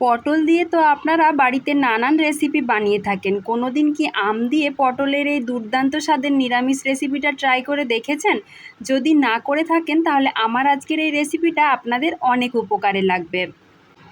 পটল দিয়ে তো আপনারা বাড়িতে নানান রেসিপি বানিয়ে থাকেন। কোনো দিন কি আম দিয়ে পটলের এই দুর্দান্ত স্বাদের নিরামিষ রেসিপিটা ট্রাই করে দেখেছেন? যদি না করে থাকেন, তাহলে আমার আজকের এই রেসিপিটা আপনাদের অনেক উপকারে লাগবে।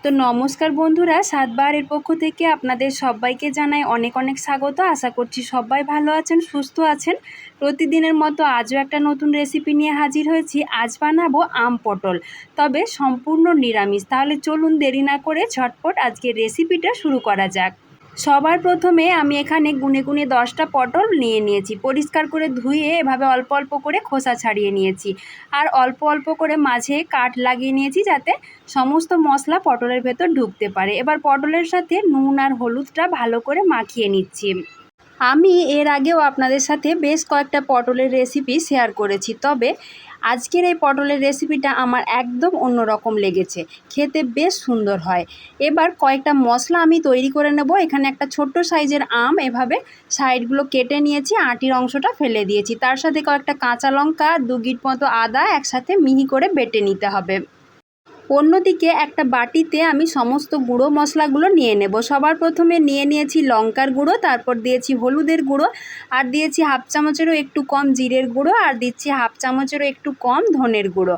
তো নমস্কার বন্ধুরা সাতবারের পক্ষ থেকে আপনাদের সবাইকে জানাই অনেক অনেক স্বাগত। আশা করছি সবাই ভালো আছেন, সুস্থ আছেন। প্রতিদিনের মতো আজও একটা নতুন রেসিপি নিয়ে হাজির হয়েছি। আজ বানাবো আম পটল। তবে সম্পূর্ণ নিরামিষ। তাহলে চলুন দেরি না করে ঝটপট আজকের রেসিপিটা শুরু করা যাক। সবার প্রথমে আমি এখানে গুনে গুনে দশটা পটল নিয়ে নিয়েছি। পরিষ্কার করে ধুয়ে এভাবে অল্প অল্প করে খোসা ছাড়িয়ে নিয়েছি। আর অল্প অল্প করে মাঝে কাঠ লাগিয়ে নিয়েছি যাতে সমস্ত মশলা পটলের ভেতর ঢুকতে পারে। এবার পটলের সাথে নুন আর হলুদটা ভালো করে মাখিয়ে নিচ্ছি। আমি এর আগেও আপনাদের সাথে বেশ কয়েকটা পটলের রেসিপি শেয়ার করেছি। তবে আজকের এই পটলের রেসিপিটা আমার একদম অন্যরকম লেগেছে। খেতে বেশ সুন্দর হয়। এবার কয়েকটা মশলা আমি তৈরি করে নেব। এখানে একটা ছোট্ট সাইজের আম, এভাবে সাইডগুলো কেটে নিয়েছি, আটির অংশটা ফেলে দিয়েছি। তার সাথে কয়েকটা কাঁচা লঙ্কা, দু গিট মতো আদা একসাথে মিহি করে বেটে নিতে হবে। অন্যদিকে একটা বাটিতে আমি সমস্ত গুঁড়ো মশলাগুলো নিয়ে নেব। সবার প্রথমে নিয়ে নিয়েছি লঙ্কার গুঁড়ো, তারপর দিয়েছি হলুদের গুঁড়ো, আর দিয়েছি হাফ চামচেরও একটু কম জিরের গুঁড়ো, আর দিচ্ছি হাফ চামচেরও একটু কম ধনের গুঁড়ো।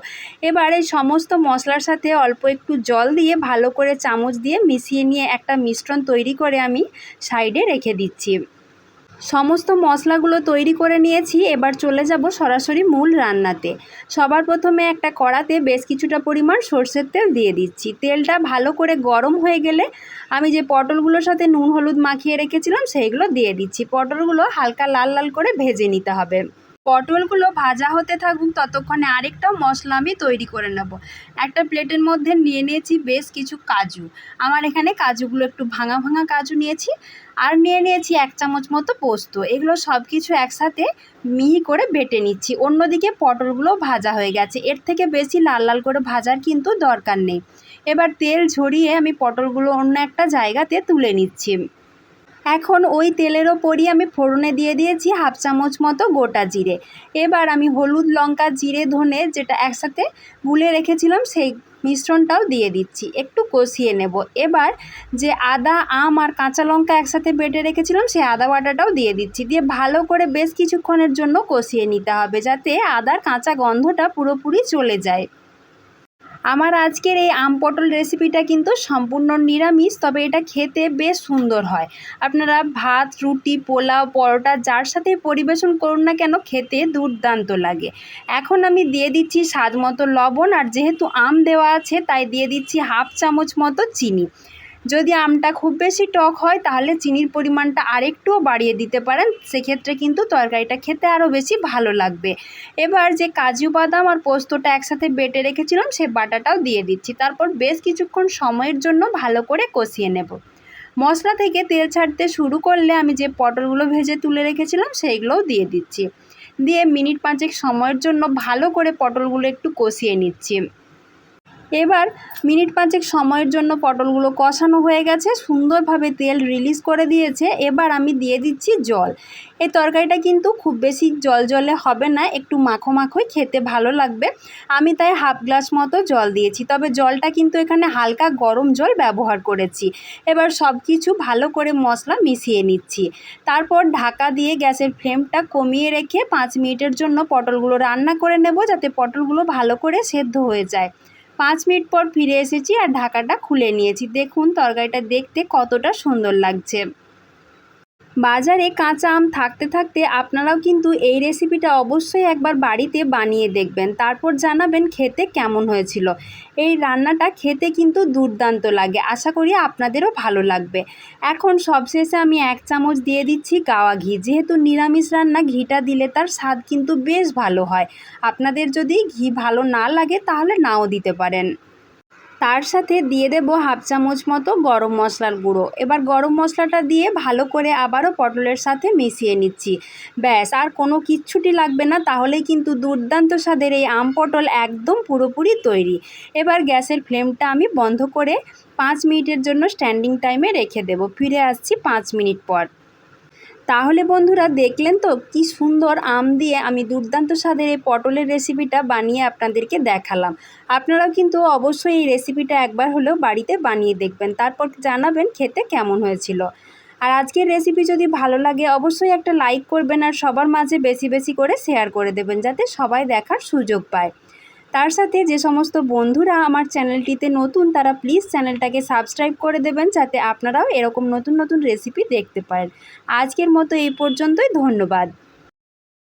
এবার এই সমস্ত মশলার সাথে অল্প একটু জল দিয়ে ভালো করে চামচ দিয়ে মিশিয়ে নিয়ে একটা মিশ্রণ তৈরি করে আমি সাইডে রেখে দিচ্ছি। সমস্ত মশলাগুলো তৈরি করে নিয়েছি, এবার চলে যাব সরাসরি মূল রান্নাতে। সবার প্রথমে একটা কড়াতে বেশ কিছুটা পরিমাণ সর্ষের তেল দিয়ে দিচ্ছি। তেলটা ভালো করে গরম হয়ে গেলে আমি যে পটলগুলোর সাথে নুন, হলুদ মাখিয়ে রেখেছিলাম, সেইগুলো দিয়ে দিচ্ছি। পটলগুলো হালকা লাল লাল করে ভেজে নিতে হবে। পটলগুলো ভাজা হতে থাকুক, ততক্ষণে আরেকটা মশলা আমি তৈরি করে নেব। একটা প্লেটের মধ্যে নিয়ে নিয়েছি বেশ কিছু কাজু। আমার এখানে কাজুগুলো একটু ভাঙা ভাঙা কাজু নিয়েছি আর নিয়ে নিয়েছি এক চামচ মতো পোস্ত। এগুলো সব কিছু একসাথে মিহি করে বেটে নিচ্ছি। অন্যদিকে পটলগুলো ভাজা হয়ে গেছে। এর থেকে বেশি লাল লাল করে ভাজার কিন্তু দরকার নেই। এবার তেল ঝরিয়ে আমি পটলগুলো অন্য একটা জায়গাতে তুলে নিচ্ছি। এখন ওই তেলের ওপরই আমি ফোড়নে দিয়ে দিয়েছি হাফ চামচ মতো গোটা জিরে। এবার আমি হলুদ লঙ্কা, জিরে, ধনে যেটা একসাথে গুলে রেখেছিলাম সেই মিশ্রণটাও দিয়ে দিচ্ছি। একটু কষিয়ে নেব। এবার যে আদা, আম আর কাঁচা লঙ্কা একসাথে বেটে রেখেছিলাম সেই আদা বাটাটাও দিয়ে দিচ্ছি। দিয়ে ভালো করে বেশ কিছুক্ষণের জন্য কষিয়ে নিতে হবে যাতে আদার কাঁচা গন্ধটা পুরোপুরি চলে যায়। আমার আজকের এই আম পটল রেসিপিটা কিন্তু সম্পূর্ণ নিরামিষ, তবে এটা খেতে বেশ সুন্দর হয়। আপনারা ভাত, রুটি, পোলাও, পরোটা যার সাথে পরিবেশন করুন না কেন, খেতে দুর্দান্ত লাগে। এখন আমি দিয়ে দিচ্ছি স্বাদ মতো লবণ, আর যেহেতু আম দেওয়া আছে, তাই দিয়ে দিচ্ছি হাফ চামচ মতো চিনি। যদি আমটা খুব বেশি টক হয়, তাহলে চিনির পরিমাণটা আরেকটুও বাড়িয়ে দিতে পারেন। সেক্ষেত্রে কিন্তু তরকারিটা খেতে আরও বেশি ভালো লাগবে। এবার যে কাজু বাদাম আর পোস্তটা একসাথে বেটে রেখেছিলাম, সে বাটাটাও দিয়ে দিচ্ছি। তারপর বেশ কিছুক্ষণ সময়ের জন্য ভালো করে কষিয়ে নেব। মশলা থেকে তেল ছাড়তে শুরু করলে আমি যে পটলগুলো ভেজে তুলে রেখেছিলাম, সেইগুলোও দিয়ে দিচ্ছি। দিয়ে মিনিট পাঁচেক সময়ের জন্য ভালো করে পটলগুলো একটু কষিয়ে নিচ্ছি। এবার মিনিট পাঁচেক সময়ের জন্য পটলগুলো কষানো হয়ে গেছে, সুন্দরভাবে তেল রিলিজ করে দিয়েছে। এবার আমি দিয়ে দিচ্ছি জল। এই তরকারিটা কিন্তু খুব বেশি জল জলে হবে না, একটু মাখো মাখোই খেতে ভালো লাগবে। আমি তাই হাফ গ্লাস মতো জল দিয়েছি, তবে জলটা কিন্তু এখানে হালকা গরম জল ব্যবহার করেছি। এবার সব কিছু ভালো করে মশলা মিশিয়ে নিচ্ছি। তারপর ঢাকা দিয়ে গ্যাসের ফ্লেমটা কমিয়ে রেখে পাঁচ মিনিটের জন্য পটলগুলো রান্না করে নেব, যাতে পটলগুলো ভালো করে সেদ্ধ হয়ে যায়। পাঁচ মিনিট পর ফিরে এসেছি আর ঢাকাটা খুলে নিয়েছি। দেখুন, তরকারিটা দেখতে কতটা সুন্দর লাগছে। বাজারে কাঁচা আম থাকতে থাকতে আপনারাও কিন্তু এই রেসিপিটা অবশ্যই একবার বাড়িতে বানিয়ে দেখবেন। তারপর জানাবেন খেতে কেমন হয়েছিল। এই রান্নাটা খেতে কিন্তু দুর্দান্ত লাগে। আশা করি আপনাদেরও ভালো লাগবে। এখন সবশেষে আমি এক চামচ দিয়ে দিচ্ছি গাওয়া ঘি। যেহেতু নিরামিষ রান্না, ঘিটা দিলে তার স্বাদ কিন্তু বেশ ভালো হয়। আপনাদের যদি ঘি ভালো না লাগে তাহলে নাও দিতে পারেন। তার সাথে দিয়ে দেব হাফ চামচ মতো গরম মশলার গুঁড়ো। এবার গরম মশলাটা দিয়ে ভালো করে আবারও পটলের সাথে মিশিয়ে নিচ্ছি। ব্যাস, আর কোনো কিচ্ছুটি লাগবে না, তাহলেই কিন্তু দুর্দান্ত স্বাদের এই আম পটল একদম পুরোপুরি তৈরি। এবার গ্যাসের ফ্লেমটা আমি বন্ধ করে পাঁচ মিনিটের জন্য স্ট্যান্ডিং টাইমে রেখে দেব। ফিরে আসছি পাঁচ মিনিট পর। তাহলে বন্ধুরা দেখলেন তো কি সুন্দর আম দিয়ে আমি দুর্দান্ত স্বাদের এই পটলের রেসিপিটা বানিয়ে আপনাদেরকে দেখালাম। আপনারাও কিন্তু অবশ্যই এই রেসিপিটা একবার হলেও বাড়িতে বানিয়ে দেখবেন। তারপর জানাবেন খেতে কেমন হয়েছিল। আর আজকের রেসিপি যদি ভালো লাগে অবশ্যই একটা লাইক করবেন আর সবার মাঝে বেশি বেশি করে শেয়ার করে দেবেন, যাতে সবাই দেখার সুযোগ পায়। তার সাথে যে সমস্ত বন্ধুরা আমার চ্যানেলটিতে নতুন, তারা প্লিজ চ্যানেলটাকে সাবস্ক্রাইব করে দেবেন যাতে আপনারাও এরকম নতুন নতুন রেসিপি দেখতে পারেন। আজকের মতো এই পর্যন্তই, ধন্যবাদ।